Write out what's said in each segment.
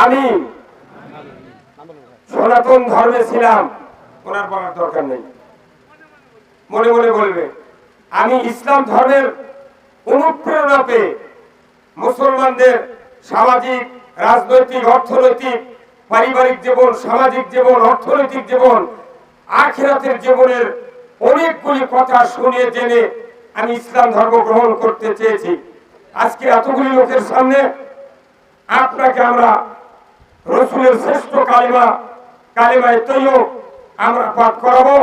আমি সনাতন ধর্মে ছিলাম ওনার বলার দরকার নেই। মনে মনে বলবে, আমি ইসলাম ধর্মের অনুপ্রেরণা পেয়ে মুসলমানদের সামাজিক, রাজনৈতিক, অর্থনৈতিক, পারিবারিক জীবন, সামাজিক জীবন, অর্থনৈতিক জীবন, আখেরাতের জীবনের অনেকগুলি কথা শুনে জেনে আমি ইসলাম ধর্ম গ্রহণ করতে চেয়েছি। আজকে এতগুলি লোকের সামনে আপনাকে আমরা রসুলের শ্রেষ্ঠ কালিমা, কালিমায় তৈয় আমরা পাঠ করাবো,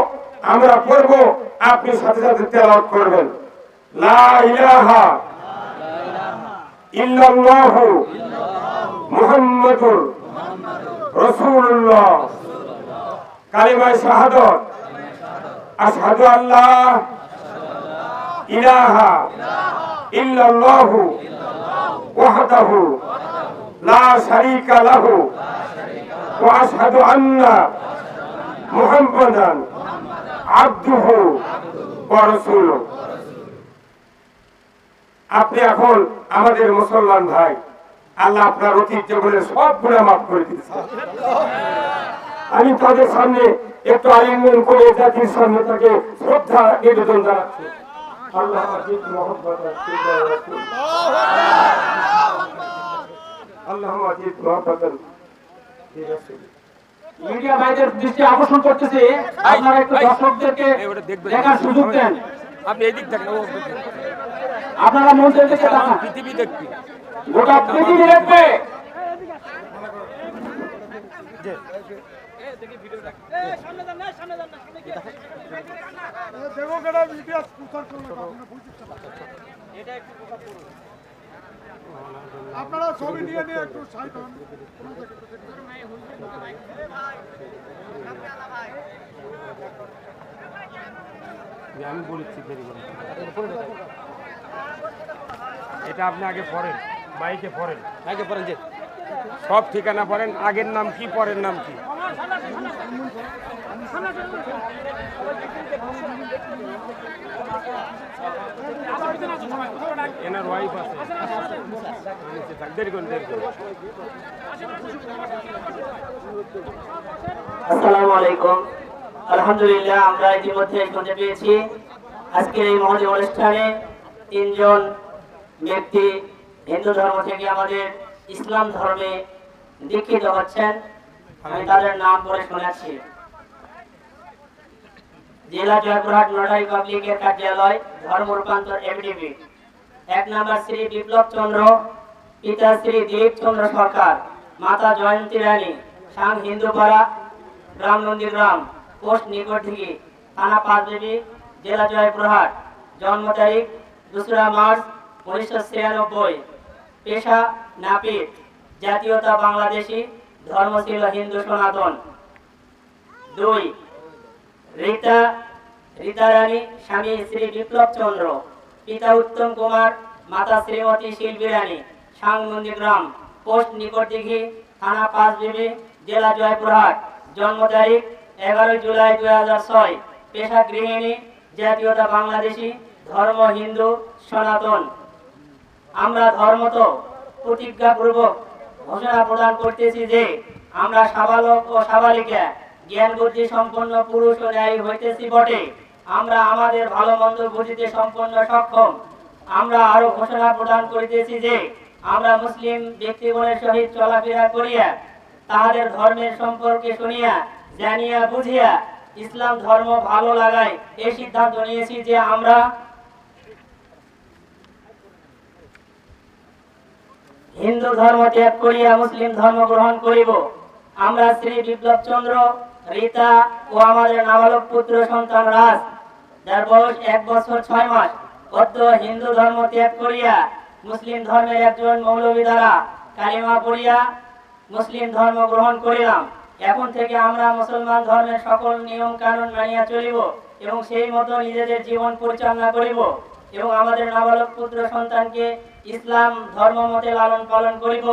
আমরা পড়ব, আপনি সাথে সাথে তেলাওয়াত করবেন। লা আপনি এখন আমাদের মুসলমান ভাই, আল্লাহ আপনার অতীত জীবনের সব গুণা মাফ করে দিয়েছে। আমি তাদের সামনে একটু আলিঙ্গন করে জাতির সামনে তাকে শ্রদ্ধা নিবেদন জানাচ্ছি। আল্লাহ আজিজ রাসূল। মিডিয়া ভাইদের দৃষ্টি আকর্ষণ করতেছে। আপনারা একটু দর্শকদেরকে দেখার সুযোগ দেন। আপনি এদিক থাকেন। আপনারা মঞ্চের দিকে তাকান। পৃথিবী দেখবি। গোটা পৃথিবী দেখবে। আপনারা ছবি নিয়ে নিয়ে একটু সাইড হন। আমি বলেছি দেরি করে। এটা আপনি আগে পড়েন মাইকে পড়েন। মাইকে পড়েন যে সব ঠিকানা পড়েন আগের নাম কি পরের নাম কি? এনার ওয়াইফ আছে। দেরি করুন দেরি করুন। আসসালামু আলাইকুম। আলহামদুলিল্লাহ, আমরা ইতিমধ্যে পেয়েছি। এই অনুষ্ঠানে তিনজন ব্যক্তি হিন্দু ধর্ম থেকে আমাদের ইসলাম ধর্মে দীক্ষিত হচ্ছেন। আমি তাদের নাম পড়ে শোনাচ্ছি। জেলা জয়পুরহাট নোডাল পাবলিকের কার্যালয়, ধর্ম রূপান্তর এমডিবি এক নাম্বার শ্রী বিপ্লব চন্দ্র পিতা শ্রী দিলীপ চন্দ্র সরকার, মাতা জয়ন্তী রানী সাং হিন্দুপাড়া গ্রাম নন্দীগ্রাম পোস্ট নিকটদিঘি থানা পাঁচদেবী জেলা জয়পুরহাট, জন্ম তারিখ, দোসরা মার্চ, উনিশশো ছিয়ানব্বই। পেশা, নাপিত, জাতীয়তা বাংলাদেশি ধর্ম ছিল হিন্দু সনাতন। দুই, রীতা রীতা রানী, স্বামী শ্রী বিপ্লব চন্দ্র। পিতা উত্তম কুমার, মাতা শ্রীমতী শিল্পী রানী সাং নন্দীগ্রাম পোস্ট নিকটদিঘি থানা পাঁচবিবি জেলা জয়পুরহাট। জন্ম তারিখ, এগারোই জুলাই দুই হাজার ছয়। পেশা গৃহিণী, জাতীয়তা বাংলাদেশি, ধর্ম হিন্দু, সনাতন। আমরা ধর্মত প্রতিজ্ঞাপূর্বক ঘোষণা প্রদান করতেছি যে, আমরা সাবালক ও সাবালিকা, জ্ঞান বুদ্ধি সম্পন্ন পুরুষ ও ন্যায় হইতেছি বটে। আমরা আমাদের ভালো মন্দ বুঝিতে সম্পন্ন সক্ষম। আমরা আরও ঘোষণা প্রদান করিতেছি যে, আমরা মুসলিম ব্যক্তিগণের সহিত চলাফেরা করিয়া, তাহাদের ধর্মের সম্পর্কে শুনিয়া, জানিয়া, বুঝিয়া, ইসলাম ধর্ম ভালো লাগায় এই সিদ্ধান্ত নিয়েছি যে আমরা হিন্দু ধর্ম ত্যাগ করিয়া মুসলিম ধর্ম গ্রহণ করিব। আমরা শ্রী বিপ্লব চন্দ্র রীতা ও আমাদের নাবালক পুত্র সন্তান রাজ যার বয়স এক বছর ছয় মাস। অদ্য হিন্দু ধর্ম ত্যাগ করিয়া মুসলিম ধর্মের একজন মৌলবী দ্বারা কালিমা পড়িয়া মুসলিম ধর্ম গ্রহণ করিলাম। এখন থেকে আমরা মুসলমান ধর্মের সকল নিয়ম কানুন মানিয়া চলিব এবং সেই মতো নিজেদের জীবন পরিচালনা করিব এবং আমাদের নাবালক পুত্র সন্তানকে ইসলাম ধর্ম মতে লালন পালন করিব।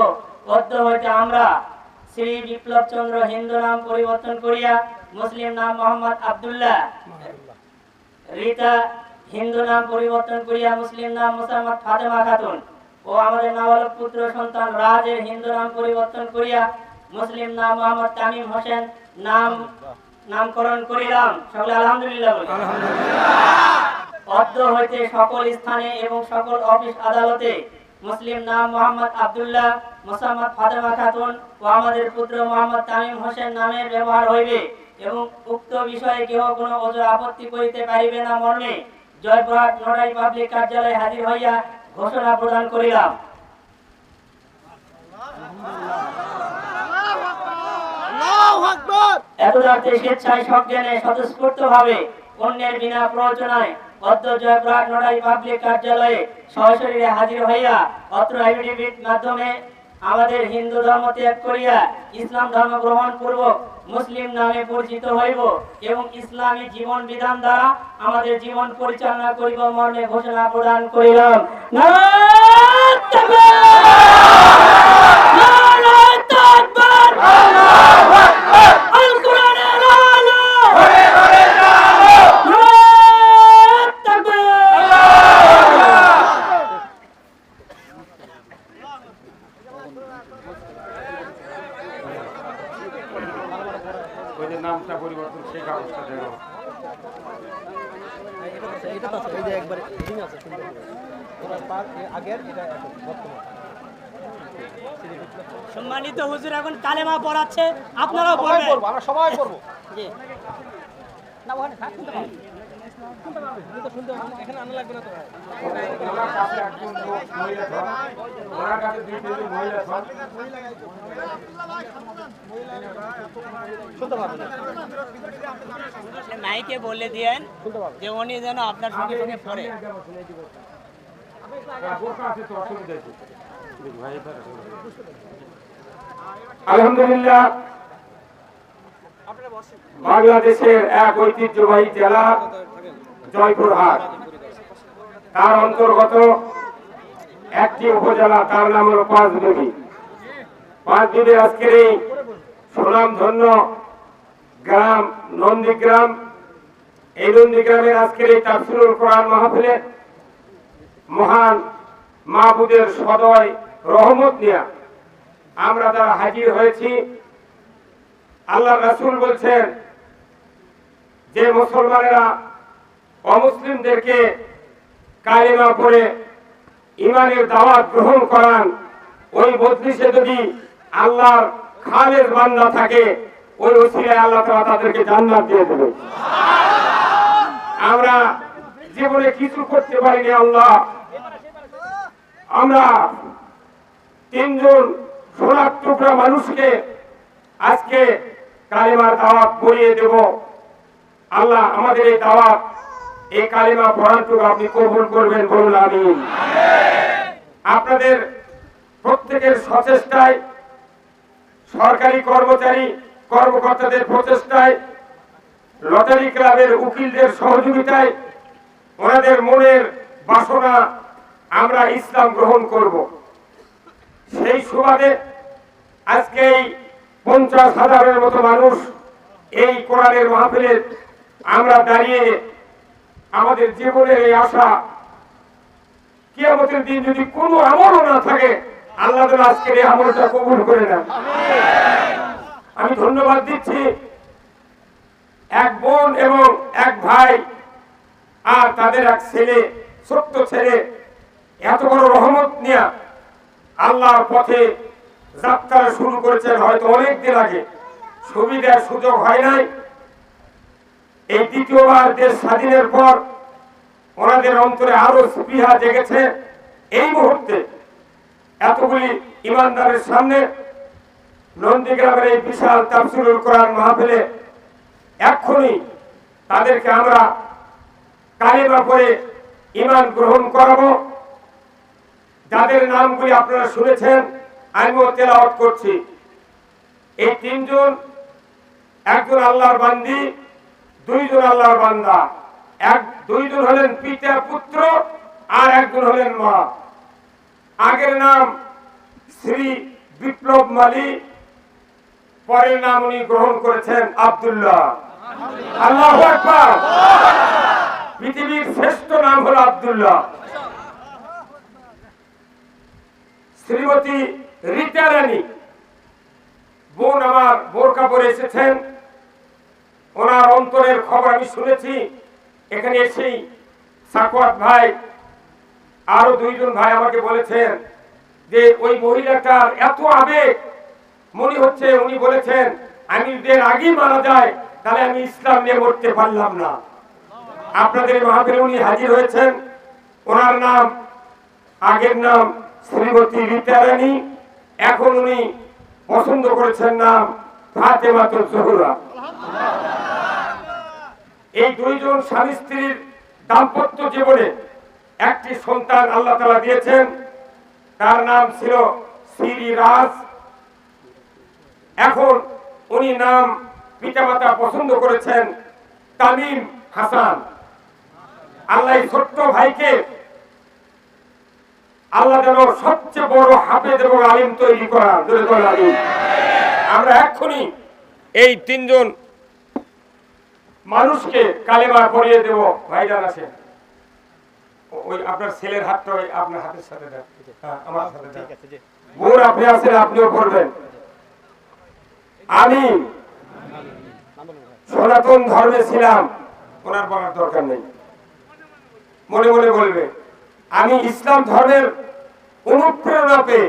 বদ্ধ হইতে আমরা শ্রী বিপ্লব চন্দ্র হিন্দু নাম পরিবর্তন করিয়া মুসলিম নাম মোহাম্মদ আব্দুল্লাহ। রীতা, হিন্দু নাম পরিবর্তন করিয়া মুসলিম নাম মুসাম্মদ ফাতেমা খাতুন ও আমাদের নাবালক পুত্র সন্তান রাজের হিন্দু নাম পরিবর্তন করিয়া মুসলিম নাম মোহাম্মদ তামিম হোসেন নাম, নামকরণ করিলাম সকলে আলহামদুলিল্লাহ। অদ্য হইতে সকল স্থানে এবং সকল অফিস আদালতে মুসলিম নাম মোহাম্মদ আবদুল্লাহ মোসাম্মদ ফাতেমা খাতুন ও আমাদের পুত্র মোহাম্মদ তামিম হোসেন নামের ব্যবহার হইবে এবং উক্ত বিষয়ে কেহ কোনো ওজোর আপত্তি করিতে পারিবে না মর্মে জয়পুরহাট নোডাই পাবলিক কার্যালয়ে হাজির হইয়া ঘোষণা প্রদান করিলাম। কার্যালয়ে সহশরীরে হাজির হইয়া অত্র এফিডেভিট মাধ্যমে আমাদের হিন্দু ধর্ম ত্যাগ করিয়া ইসলাম ধর্ম গ্রহণ পূর্বক মুসলিম নামে পরিচিত হইব এবং ইসলামী জীবন বিধান দ্বারা আমাদের জীবন পরিচালনা করিব মর্মে ঘোষণা প্রদান করিলাম নারায়ণ তাকবীর! নারায়ণ তাকবীর! আল কোরআনের আলো! নারায়ণ তাকবীর! ওই যে নামটা পরিবর্তন সেই কাগজটা সম্মানিত হুজুর এখন কালেমা পড়াচ্ছে আপনারাও পড়বেন। আমরা সবাই করব জি। মহিলা ধর। শুনতে পারবেন মাইকে বলে দিয়েন যে উনি যেন আপনার সঙ্গে সঙ্গে আলহামদুলিল্লাহ। বাংলাদেশের এক ঐতিহ্যবাহী জেলা জয়পুরহাট। তার অন্তর্গত একটি উপজেলা তার নাম হল পাঁচবিবি পাঁচবিবি আজকের এই সুনাম ধন্য গ্রাম নন্দীগ্রাম। এই নন্দীগ্রামের আজকের এই তাফসিরুল কোরআন মাহফিলে মহান মাহবুদের সদয় রহমত নিয়া আমরা যারা হাজির হয়েছি আল্লাহ রাসূল বলছেন যে মুসলমানেরা অমুসলিমদেরকে কালিমা পড়ে ইমানের দাওয়াত গ্রহণ করান, ওই বদলিশে যদি আল্লাহর খালের বান্দা থাকে, ওই ওসিলায় আল্লাহ তাআলা তাদেরকে জান্নাত দিয়ে দেবে। আমরা জীবনে কিছু করতে পারিনি, আল্লাহ। আমরা তিনজন সোনার টুকরা মানুষকে আজকে কালিমার দাওয়াত পড়িয়ে দেব। আল্লাহ, আমাদের এই দাওয়াত, এই কালিমা পড়ানটুকু আপনি কবুল করবেন বলুন আমি আপনাদের প্রত্যেকের সচেষ্টায় সরকারি কর্মচারী, কর্মকর্তাদের প্রচেষ্টায়, লটারি ক্লাবের উকিলদের সহযোগিতায় ওনাদের মনের বাসনা আমরা ইসলাম গ্রহণ করব। সেই সুবাদে আজকে এই পঞ্চাশ হাজারের মতো মানুষ এই কোরআনের মাহফিলে আমরা দাঁড়িয়ে আমাদের জীবনের এই আশা, কিয়ামতের দিন যদি কোনো আমলও না থাকে আল্লাহ তাআলা আজকের এই আমলটা কবুল করে নেন। আমি ধন্যবাদ দিচ্ছি এক বোন এবং এক ভাই আর তাদের এক ছেলে, ছোট্ট ছেলে। এত বড় রহমত নিয়ে আল্লাহর পথে যাত্রা শুরু করেছেন হয়তো অনেক দিন আগে সুবিধার সুযোগ হয় নাই। এই দ্বিতীয়বার দেশ স্বাধীনের পর ওনাদের অন্তরে আরও স্পৃহা জেগেছে। এই মুহূর্তে এতগুলি ইমানদারের সামনে নন্দীগ্রামের এই বিশাল তাফসিরুল কোরআন মাহফিলে এক্ষুনি তাদেরকে আমরা কালিমা করে ইমান গ্রহণ করাবো। যাদের নামগুলি আপনারা শুনেছেন, আমিও তেলাওয়াত করছি। এই তিনজন, একজন আল্লাহর বান্দি, দুইজন আল্লাহর বান্দা। এক, দুইজন হলেন পিতা পুত্র, আর একজন হলেন মা। আগের নাম শ্রী বিপ্লব মালি, পরের নাম উনি গ্রহণ করেছেন আব্দুল্লাহ। আল্লাহ পৃথিবীর শ্রেষ্ঠ নাম হলো আব্দুল্লাহ। শ্রীমতী রীতা রানী, বোন আমার বোরকা পরে এসেছেন। ওনার অন্তরের খবর আমি শুনেছি। এখানে এসেই সাকওয়াত ভাই আরও দুইজন ভাই আমাকে বলেছেন যে ওই মহিলাটার এত আবেগ। মনে হচ্ছে উনি বলেছেন, আমি এর আগেই মারা যায় তাহলে আমি ইসলাম নিয়ে মরতে পারলাম না। আপনাদের মাহফিলে উনি হাজির হয়েছেন। ওনার নাম, আগের নাম শ্রীমতী রীতা রানী এখন উনি পছন্দ করেছেন নাম ফাতেমাতুল জহুরা। এই দুইজন স্বামী স্ত্রীর দাম্পত্য জীবনে একটি সন্তান আল্লাহ তালা দিয়েছেন। তার নাম ছিল শ্রী রাজ। এখন উনি নাম পিতামাতা পছন্দ করেছেন তামিম হাসান। আল্লাহ ছোট্ট ভাইকে আল্লাহ যেন সবচেয়ে বড় হাফেজ এবং আলিম তৈরি করার আমরা এক্ষুনি এই তিনজন মানুষকে কালেমা পরিয়ে দেব। ভাইজান ও- ওই আপনার ছেলের হাতটা ওই আপনার হাতের সাথে দেন। হ্যাঁ, আমার সাথে দেন। বোন আপনি আছেন আপনিও করবেন আমি সনাতন ধর্মে ছিলাম ওনার বলার দরকার নেই। মনে মনে বলবে আমি ইসলাম ধর্মের অনুপ্রেরণা পেয়ে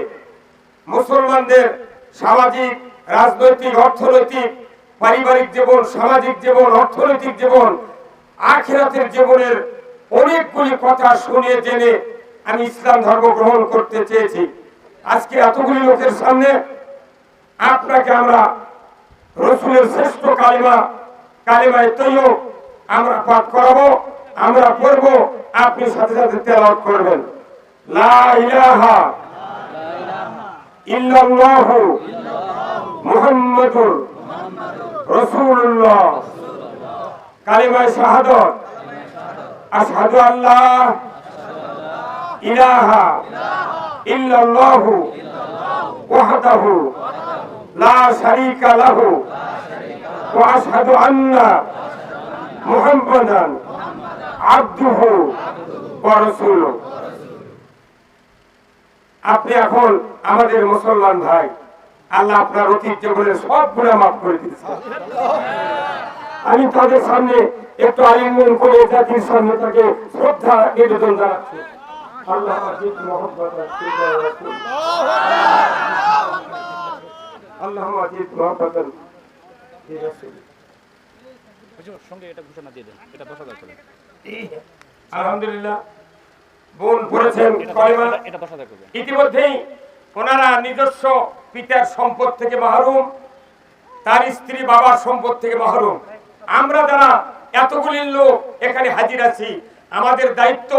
মুসলমানদের সামাজিক রাজনৈতিক অর্থনৈতিক পারিবারিক জীবন সামাজিক জীবন অর্থনৈতিক জীবন আখেরাতের জীবনের অনেকগুলি কথা শুনে জেনে আমি ইসলাম ধর্ম গ্রহণ করতে চেয়েছি। আজকে এতগুলি লোকের সামনে আপনাকে আমরা রসুলের শ্রেষ্ঠ কালিমা, কালিমায় তৈয় আমরা পাঠ করাবো, আমরা পড়ব, আপনি সাথে সাথে তেলাওয়াত করবেন। লা কালিমায় শাহাদাত আশহাদু আল্লাহ ইলাহা ইল্লাল্লাহু ওয়াহদাহু লা শারীকা লাহু ওয়া আশহাদু আন্না মুহাম্মাদান আবদুহু ওয়া রাসূলুহু। আপনি এখন আমাদের মুসলমান ভাই, আল্লাহ আপনার অতীত জীবনের সব গুণা মাফ করে দিয়েছে আমি তাদের সামনে একটু আলিঙ্গন করে জাতির সামনে তাকে শ্রদ্ধা নিবেদন জানাচ্ছি। আল্লাহ আল্লাহ আজিজ মোহাম্মদ সঙ্গে এটা ঘোষণা দিয়ে দেন এটা দশ হাজার করে। আলহামদুলিল্লাহ বোন পড়েছেন এটা দশ হাজার করবেন। ইতিমধ্যেই ওনারা নিজস্ব পিতার সম্পদ থেকে মাহরুম তার স্ত্রী বাবার সম্পদ থেকে মাহরুম। আমরা যারা এতগুলি লোক এখানে হাজির আছি। আমাদের দায়িত্ব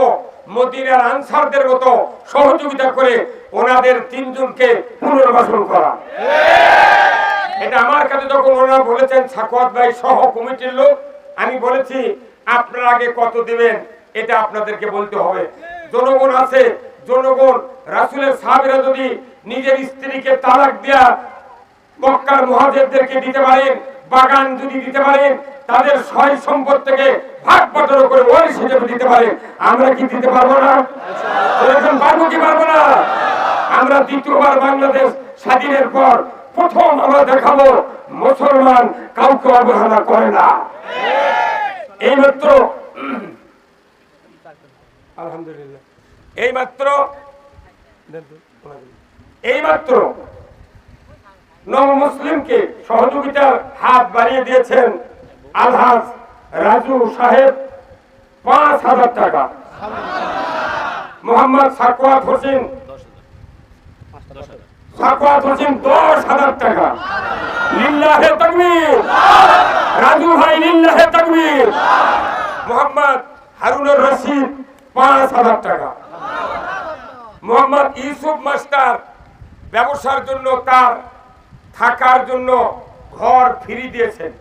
মদিনার আনসারদের মতো সহযোগিতা করে ওনাদের তিনজনকে পুনর্বাসন করা। এটা আমার কাছে যখন ওনারা বলেছেন, সাকওয়াত ভাই সহ কমিটির লোক, আমি বলেছি, আপনারা আগে কত দিবেন, এটা আপনাদেরকে বলতে হবে। জনগণ আছে, জনগণ, রাসুলের সাহাবিরা যদি নিজের স্ত্রীকে তালাক দেয়া মক্কার মহাজেরদেরকে দিতে পারেন বাগান যদি দিতে পারেন তাদের সয় সম্পদ থেকে ভাগ বটর করে ওয়ারিশ হিসেবে দিতে পারেন আমরা কি দিতে পারব না? এরকম পারব কি পারব না? আমরা দ্বিতীয়বার বাংলাদেশ স্বাধীনের পর প্রথম আমরা দেখাবো, মুসলমান কাউকে অবহেলা করে না। এইমাত্র আলহামদুলিল্লাহ। এইমাত্র এইমাত্র নব মুসলিমকে সহযোগিতার হাত বাড়িয়ে দিয়েছেন আলহাজ রাজু সাহেব পাঁচ হাজার টাকা। মোহাম্মদ সাকওয়াত হোসেন সাকওয়াত হোসেন দশ হাজার টাকা। লিল্লাহে তাকবীর। রাজু ভাই লিল্লাহে তাকবীর। মোহাম্মদ হারুনুর রশিদ পাঁচ হাজার টাকা। মোহাম্মদ ইউসুফ মাস্টার ব্যবসার জন্য তার থাকার জন্য ঘর ফ্রি দিয়েছেন।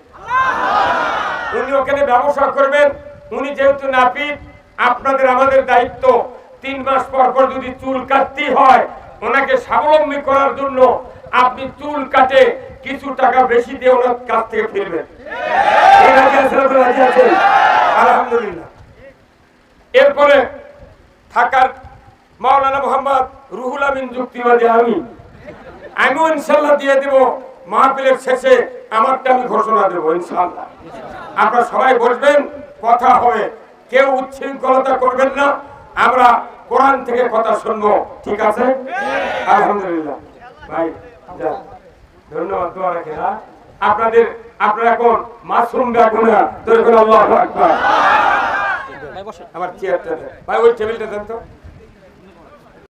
উনি ওখানে ব্যবসা করবেন, উনি যেহেতু নাপিত, আপনাদের আমাদের দায়িত্ব। তিন মাস পর পর যদি চুল কাটতে হয়, ওনাকে স্বাবলম্বী করার জন্য আপনি চুল কাটে কিছু টাকা বেশি দিয়ে ওনার কাছ থেকে ফিরবেন? আলহামদুলিল্লাহ। এরপরে থাকার মাওলানা মোহাম্মদ রুহুল আমিন যুক্তিবাদী আমি আমিও ইনশাল্লাহ দিয়ে দেব। মাহফিলের শেষে আমারটা আমি ঘোষণা দেবো ইনশাল্লাহ আপনারা সবাই বসবেন কথা হবে। কেউ উচ্ছৃঙ্খলতা করবেন না। আমরা কোরআন থেকে কথা শুনব। ঠিক আছে? আলহামদুলিল্লাহ। ভাই ধন্যবাদ রাখে হ্যাঁ? আপনাদের আপনারা এখন মাসুম বেগুনা তোর আল্লাহ আকবার। আমার চেয়ারটা ভাই ওই টেবিলটা দেন তো।